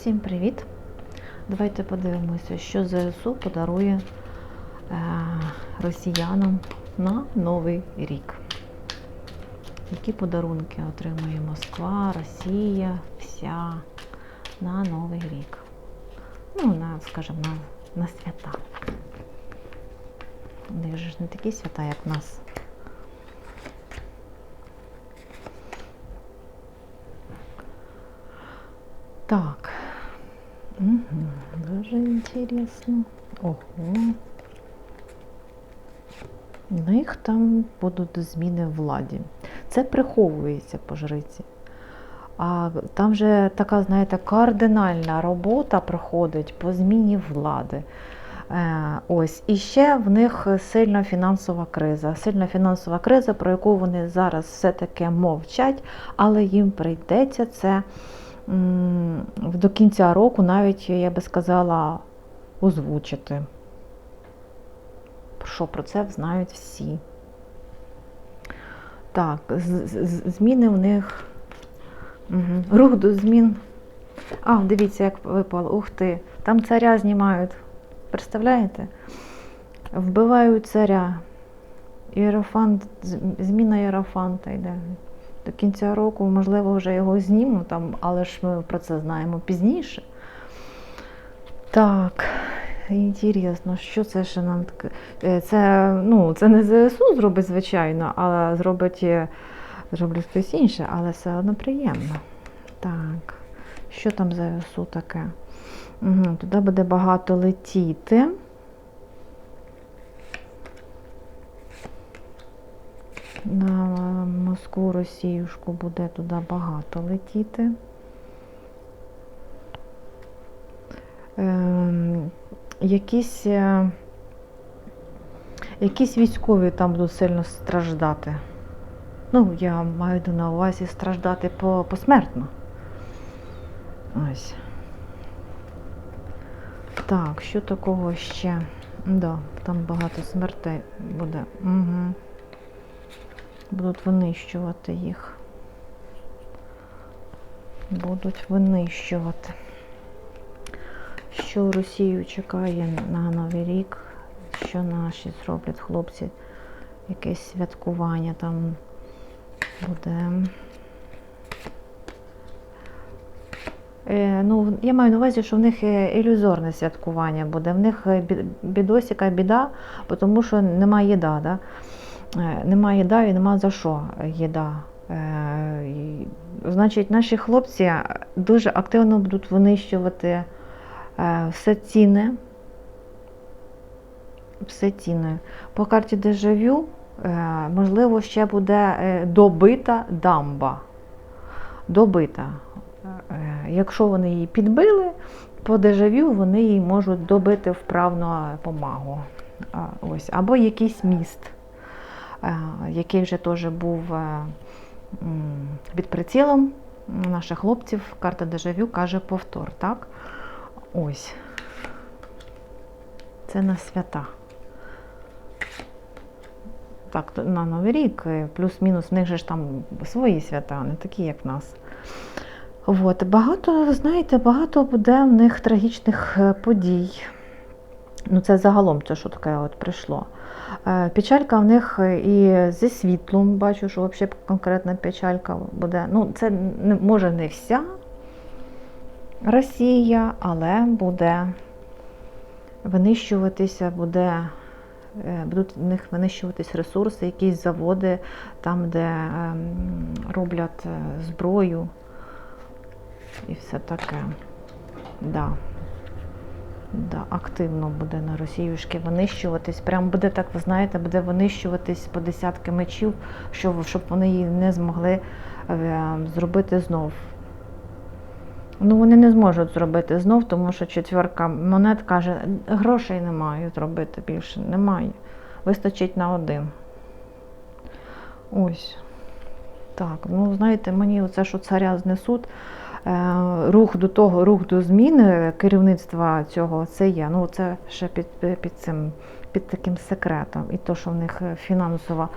Всім привіт! Давайте подивимося, що ЗСУ подарує е, росіянам на Новий рік. Які подарунки отримує Москва, Росія, вся на Новий рік. Ну, на, скажімо, на, на свята. У них ж не такі свята, як в нас. Так. Даже интересно. Ого. У них там будуть зміни владі. Це приховується по жриці. А там вже така, знаєте, кардинальна робота проходить по зміні влади. Е, ось. І ще в них сильна фінансова криза. Сильна фінансова криза, про яку вони зараз все-таки мовчать, але їм прийдеться це до кінця року навіть, я би сказала, озвучити. Що про це знають всі. Так, зміни в них. Угу. Рух до змін. А, дивіться, як випало. Ух ти, там царя знімають. Представляєте? Вбивають царя. Іерофант, зміна іерофанта йде. До кінця року, можливо, вже його зніму, там, але ж ми про це знаємо пізніше. Так, інтересно, що це ще нам таке? Е, Це, ну, це не ЗСУ зробить, звичайно, але зробить, е, зроблять хтось інше, але все одно приємно. Так, що там ЗСУ таке? Угу, туди буде багато летіти. На Москву, Росіюшку буде туди багато летіти. Ем, якісь, е, якісь військові там будуть сильно страждати. Ну, я маю на увазі страждати по, посмертно. Ось. Так, що такого ще? Да, там багато смертей буде. Угу. Будуть винищувати їх. Будуть винищувати. Що Росію чекає на Новий рік, що наші зроблять хлопці, якесь святкування там буде. Е, ну, я маю на увазі, що в них е, ілюзорне святкування буде. В них е, бідосіка біда, тому що немає їда. Да? Е, Немає їда і нема за що їда. Е, Значить, наші хлопці дуже активно будуть винищувати е, все цінне. Все цінне. По карті дежавю, можливо, ще буде добита дамба. Добита. Якщо вони її підбили, по дежавю вони її можуть добити вправно помагу. Ось. Або якийсь міст, який вже теж був е, під прицілом наших хлопців. Карта дежавю каже повтор. Так? Ось. Це на свята. Так, на Новий рік, е, плюс-мінус, в них же ж там свої свята, не такі, як в нас. От, багато, знаєте, багато буде в них трагічних е, подій. Ну, це загалом це що таке от прийшло. Е, Печалька в них е, і зі світлом, бачу, що взагалі конкретна печалька буде. Ну, це може не вся Росія, але буде винищуватися, буде, е, будуть в них винищуватись ресурси, якісь заводи, там, де ем, роблять зброю і все таке. Да. Да, активно буде на Росіюшки винищуватись. Прям буде так, ви знаєте, буде винищуватись по десятки мечів, щоб, щоб вони її не змогли е, зробити знов. Ну, вони не зможуть зробити знов, тому що четверка монет каже, грошей немає зробити більше, немає. Вистачить на один. Ось. Так, ну знаєте, мені оце, що царя знесуть, рух до того, рух до зміни керівництва цього, це є. Ну, це ще під, під цим, під таким секретом. І то, що в них е, фінансова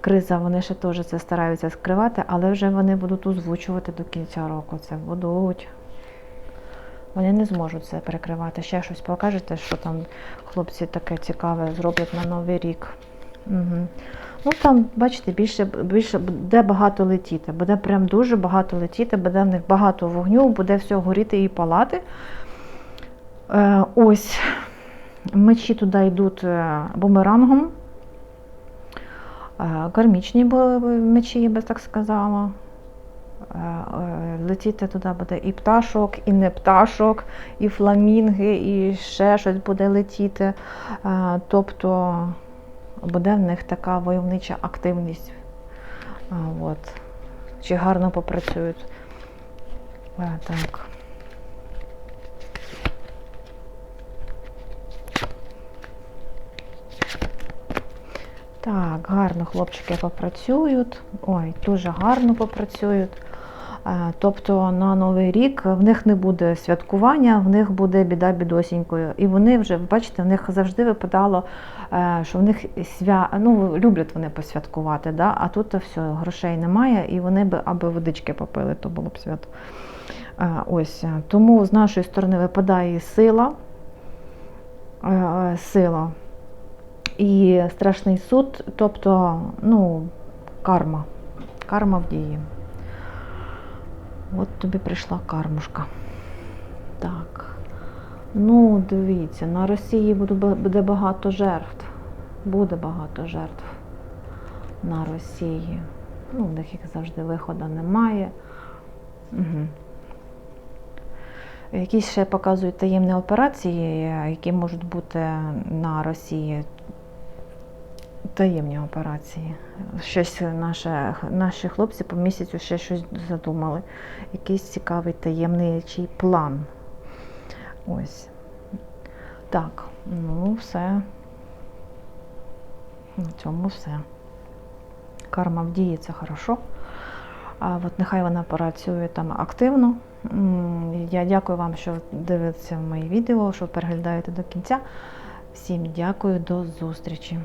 криза, вони ще теж це стараються скривати, але вже вони будуть озвучувати до кінця року. Це будуть. Вони не зможуть це перекривати. Ще щось покажете, що там хлопці таке цікаве зроблять на Новий рік. Угу. Ну там, бачите, більше, більше буде багато летіти, буде прям дуже багато летіти, буде в них багато вогню, буде все горіти і палати. Е, ось мечі туди йдуть е, бумерангом. Е, Кармічні мечі, я би так сказала. Е, Летіти туди буде і пташок, і не пташок, і фламінги, і ще щось буде летіти. Тобто буде в них така войовнича активність. От. Чи гарно попрацюють. Е, Так. Так, гарно хлопчики попрацюють. Ой, дуже гарно попрацюють. Е, Тобто на Новий рік в них не буде святкування, в них буде біда бідосінькою. І вони вже, ви бачите, в них завжди випадало, е, що в них свя... ну, люблять вони посвяткувати, да? а тут все, грошей немає, і вони би аби водички попили, то було б свято. Е, Ось. Тому з нашої сторони випадає сила. Сила і страшний суд, тобто, ну, карма. Карма в дії. От тобі прийшла кармушка. Так. Ну, дивіться, на Росії буде, багато жертв. Буде багато жертв на Росії. Ну, в них як завжди виходу немає. Угу. Якісь ще показують таємні операції, які можуть бути на Росії. Таємні операції. Щось наше, наші хлопці по місяцю ще щось задумали. Якийсь цікавий таємний план. Ось. Так, ну все. На цьому все. Карма в дії це хорошо. А от нехай вона працює там активно. Я дякую вам, що дивитеся мої відео, що переглядаєте до кінця. Всім дякую, до зустрічі.